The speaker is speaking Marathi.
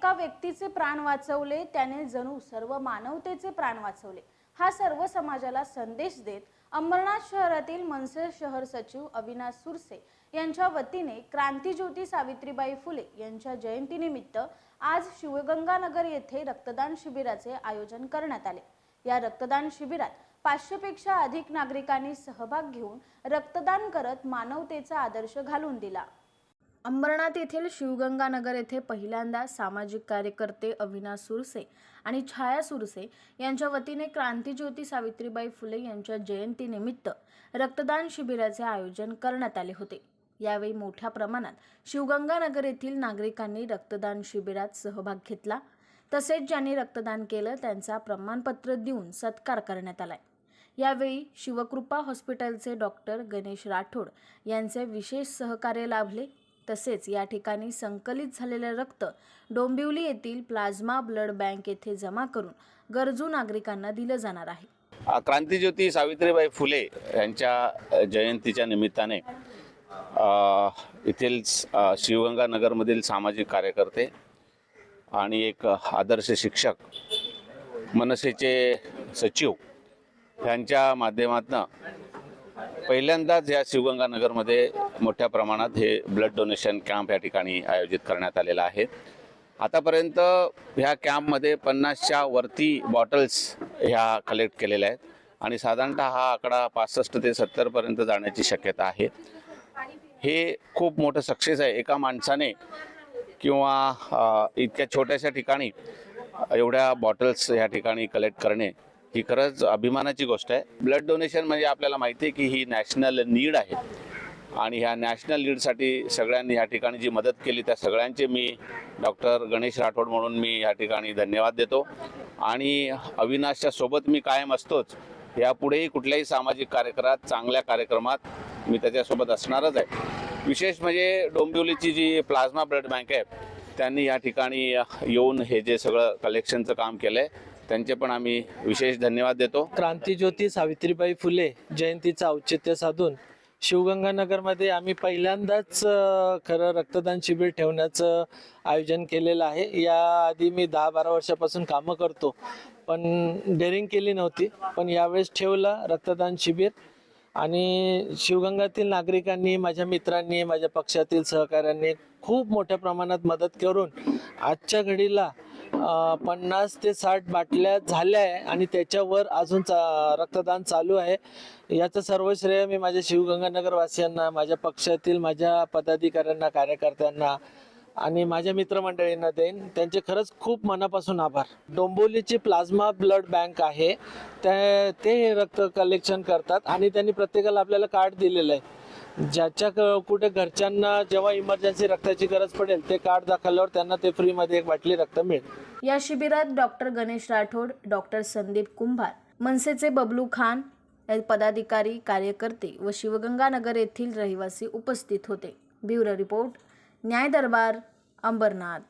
एका व्यक्तीचे प्राण वाचवले त्याने जणू सर्व मानवतेचे प्राण वाचवले. हा सर्व समाजाला संदेश देत अंबरनाथ शहरातील मनसे शहर सचिव अविनाश सुरसे यांच्या वतीने क्रांतीज्योती सावित्रीबाई फुले यांच्या जयंतीनिमित्त आज शिवगंगानगर येथे रक्तदान शिबिराचे आयोजन करण्यात आले. या रक्तदान शिबिरात पाचशेपेक्षा अधिक नागरिकांनी सहभाग घेऊन रक्तदान करत मानवतेचा आदर्श घालून दिला. अंबरनाथ येथील शिवगंगानगर येथे पहिल्यांदा सामाजिक कार्यकर्ते अविनाश सुरसे आणि छाया सुरसे यांच्या वतीने क्रांतीज्योती सावित्रीबाई फुले यांच्या जयंतीनिमित्त रक्तदान शिबिराचे आयोजन करण्यात आले होते. यावेळी मोठ्या प्रमाणात शिवगंगानगर येथील नागरिकांनी रक्तदान शिबिरात सहभाग घेतला. तसेच ज्यांनी रक्तदान केलं त्यांचा प्रमाणपत्र देऊन सत्कार करण्यात आलाय यावेळी शिवकृपा हॉस्पिटलचे डॉक्टर गणेश राठोड यांचे विशेष सहकार्य लाभले. तसेच या ठिकाणी संकलित झालेलं रक्त डोंबिवली येथील प्लाझ्मा ब्लड बँक येथे जमा करून गरजू नागरिकांना दिलं जाणार आहे. क्रांतीज्योती सावित्रीबाई फुले यांच्या जयंतीच्या निमित्ताने येथील शिवगंगानगरमधील सामाजिक कार्यकर्ते आणि एक आदर्श शिक्षक मनसेचे सचिव यांच्या माध्यमातून पहिल्यांदाच या शिवगंगानगरमध्ये मोठ्या प्रमाणात हे ब्लड डोनेशन कॅम्प या ठिकाणी आयोजित करण्यात आलेला आहे. आतापर्यंत ह्या कॅम्पमध्ये पन्नासच्या वरती बॉटल्स ह्या कलेक्ट केलेल्या आहेत आणि साधारणतः हा आकडा पासष्ट ते सत्तरपर्यंत जाण्याची शक्यता आहे. हे खूप मोठं सक्सेस आहे. एका माणसाने किंवा इतक्या छोट्याशा ठिकाणी एवढ्या बॉटल्स ह्या ठिकाणी कलेक्ट करणे ही खरंच अभिमानाची गोष्ट आहे. ब्लड डोनेशन म्हणजे आपल्याला माहिती आहे की ही नॅशनल नीड आहे. आणि ह्या नॅशनल लीडसाठी सगळ्यांनी या ठिकाणी जी मदत केली त्या सगळ्यांचे मी डॉक्टर गणेश राठोड म्हणून मी या ठिकाणी धन्यवाद देतो. आणि अविनाशच्या सोबत मी कायम असतोच. यापुढेही कुठल्याही सामाजिक कार्यक्रमात चांगल्या कार्यक्रमात मी त्याच्यासोबत असणारच आहे. विशेष म्हणजे डोंबिवलीची जी प्लाझ्मा ब्लड बँक आहे त्यांनी या ठिकाणी येऊन हे जे सगळं कलेक्शनचं काम केलं आहे त्यांचे पण आम्ही विशेष धन्यवाद देतो. क्रांतीज्योती सावित्रीबाई फुले जयंतीचं औचित्य साधून शिवगंगानगरमध्ये आम्ही पहिल्यांदाच खरं रक्तदान शिबिर ठेवण्याचं आयोजन केलेलं आहे. याआधी मी दहा बारा वर्षापासून कामं करतो पण डेअरिंग केली नव्हती. पण यावेळेस ठेवलं रक्तदान शिबिर आणि शिवगंगातील नागरिकांनी माझ्या मित्रांनी माझ्या पक्षातील सहकाऱ्यांनी खूप मोठ्या प्रमाणात मदत करून आजच्या घडीला पन्नास ते साठ बाटल्या झाल्या आहे आणि त्याच्यावर अजून चा रक्तदान चालू आहे. याचं सर्व श्रेय मी माझ्या शिवगंगानगरवासियांना माझ्या पक्षातील माझ्या पदाधिकाऱ्यांना कार्यकर्त्यांना आणि माझ्या मित्रमंडळींना देईन. त्यांचे खरंच खूप मनापासून आभार. डोंबोलीची प्लाझ्मा ब्लड बँक आहे. त्या ते हे रक्त कलेक्शन करतात आणि त्यांनी प्रत्येकाला आपल्याला कार्ड दिलेलं आहे. ज्याच्या क- कुठे घरच्यांना जेव्हा इमर्जन्सी रक्ताची गरज पडेल ते कार्ड दाखवल्यावर त्यांना ते फ्रीमध्ये एक बाटली रक्त मिळेल. या शिबिरात डॉक्टर गणेश राठोड डॉक्टर संदीप कुंभार मनसेचे बबलू खान पदाधिकारी कार्यकर्ते व शिवगंगानगर येथील रहिवासी उपस्थित होते. ब्युरो रिपोर्ट न्याय दरबार अंबरनाथ.